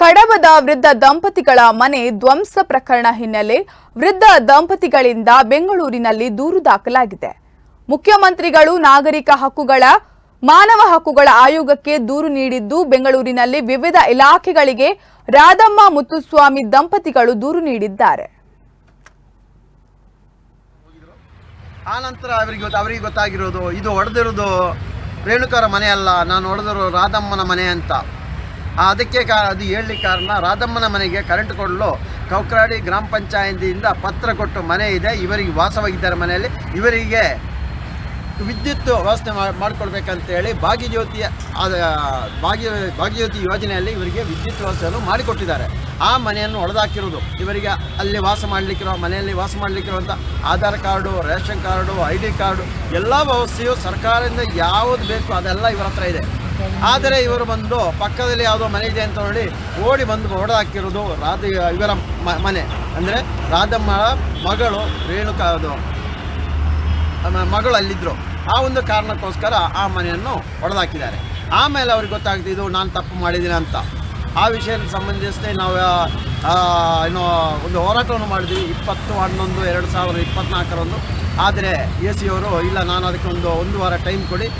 ಕಡಬದ ವೃದ್ಧ ದಂಪತಿಗಳ ಮನೆ ಧ್ವಂಸ ಪ್ರಕರಣ ಹಿನ್ನೆಲೆ ವೃದ್ಧ ದಂಪತಿಗಳಿಂದ ಬೆಂಗಳೂರಿನಲ್ಲಿ ದೂರು ದಾಖಲಾಗಿದೆ. ಮುಖ್ಯಮಂತ್ರಿಗಳು ನಾಗರಿಕ ಹಕ್ಕುಗಳ, ಮಾನವ ಹಕ್ಕುಗಳ ಆಯೋಗಕ್ಕೆ ದೂರು ನೀಡಿದ್ದು ಬೆಂಗಳೂರಿನಲ್ಲಿ ವಿವಿಧ ಇಲಾಖೆಗಳಿಗೆ ರಾಧಮ್ಮ ಮುತ್ತುಸ್ವಾಮಿ ದಂಪತಿಗಳು ದೂರು ನೀಡಿದ್ದಾರೆ. ಆ ನಂತರ ಅವರಿಗೆ ಅವರಿಗೆ ಗೊತ್ತಾಗಿರೋದು, ಇದು ಹೊಡೆದಿರೋದು ರೇಣುಕರ ಮನೆ ಅಲ್ಲ, ನಾನು ಹೊಡೆದಿರೋ ರಾಧಮ್ಮನ ಮನೆ ಅಂತ. ಅದಕ್ಕೆ ಕಾ, ಅದು ಹೇಳಲಿಕ್ಕೆ ಕಾರಣ ರಾಧಮ್ಮನ ಮನೆಗೆ ಕರೆಂಟ್ ಕೊಡಲು ಕೌಕ್ರಾಡಿ ಗ್ರಾಮ ಪಂಚಾಯತಿಯಿಂದ ಪತ್ರ ಕೊಟ್ಟು ಮನೆ ಇದೆ. ಇವರಿಗೆ ವಾಸವಾಗಿದ್ದಾರೆ ಮನೆಯಲ್ಲಿ. ಇವರಿಗೆ ವಿದ್ಯುತ್ ವ್ಯವಸ್ಥೆ ಮಾಡಿಕೊಡ್ಬೇಕಂತೇಳಿ ಭಾಗ್ಯಜ್ಯೋತಿಯ ಅದ, ಭಾಗ್ಯ, ಭಾಗ್ಯಜ್ಯೋತಿ ಯೋಜನೆಯಲ್ಲಿ ಇವರಿಗೆ ವಿದ್ಯುತ್ ವ್ಯವಸ್ಥೆಯನ್ನು ಮಾಡಿಕೊಟ್ಟಿದ್ದಾರೆ. ಆ ಮನೆಯನ್ನು ಒಡೆದಾಕಿರೋದು. ಇವರಿಗೆ ಅಲ್ಲಿ ವಾಸ ಮಾಡಲಿಕ್ಕಿರೋ, ಮನೆಯಲ್ಲಿ ವಾಸ ಮಾಡಲಿಕ್ಕಿರುವಂಥ Aadhaar card, ration card, I D card, ಎಲ್ಲ ವ್ಯವಸ್ಥೆಯು ಸರ್ಕಾರದಿಂದ ಯಾವುದು ಬೇಕು ಅದೆಲ್ಲ ಇವರ ಹತ್ರ ಇದೆ. ಆದರೆ ಇವರು ಬಂದು ಪಕ್ಕದಲ್ಲಿ ಯಾವುದೋ ಮನೆ ಇದೆ ಅಂತ ನೋಡಿ ಓಡಿ ಬಂದು ಹೊಡೆದಾಕಿರೋದು ರಾಧ, ಇವರ ಮನೆ. ಅಂದರೆ ರಾಧಮ್ಮ ಮಗಳು ರೇಣುಕಾ, ಅದು ಮಗಳು ಅಲ್ಲಿದ್ದರು ಆ ಒಂದು ಕಾರಣಕ್ಕೋಸ್ಕರ ಆ ಮನೆಯನ್ನು ಹೊಡೆದಾಕಿದ್ದಾರೆ ಆಮೇಲೆ ಅವ್ರಿಗೆ ಗೊತ್ತಾಗ್ತಿದ್ದು ನಾನು ತಪ್ಪು ಮಾಡಿದ್ದೀನಿ ಅಂತ. ಆ ವಿಷಯಕ್ಕೆ ಸಂಬಂಧಿಸಿದೆ, ನಾವು ಏನು ಒಂದು ಹೋರಾಟವನ್ನು ಮಾಡಿದ್ವಿ, ಇಪ್ಪತ್ತು, ಹನ್ನೊಂದು, ಎರಡು ಸಾವಿರದ ಇಪ್ಪತ್ತ್ನಾಲ್ಕರಂದು ಆದರೆ ಎ ಸಿ ಅವರು, ಇಲ್ಲ, ನಾನು ಅದಕ್ಕೆ ಒಂದು ಒಂದು ವಾರ ಟೈಮ್ ಕೊಡಿ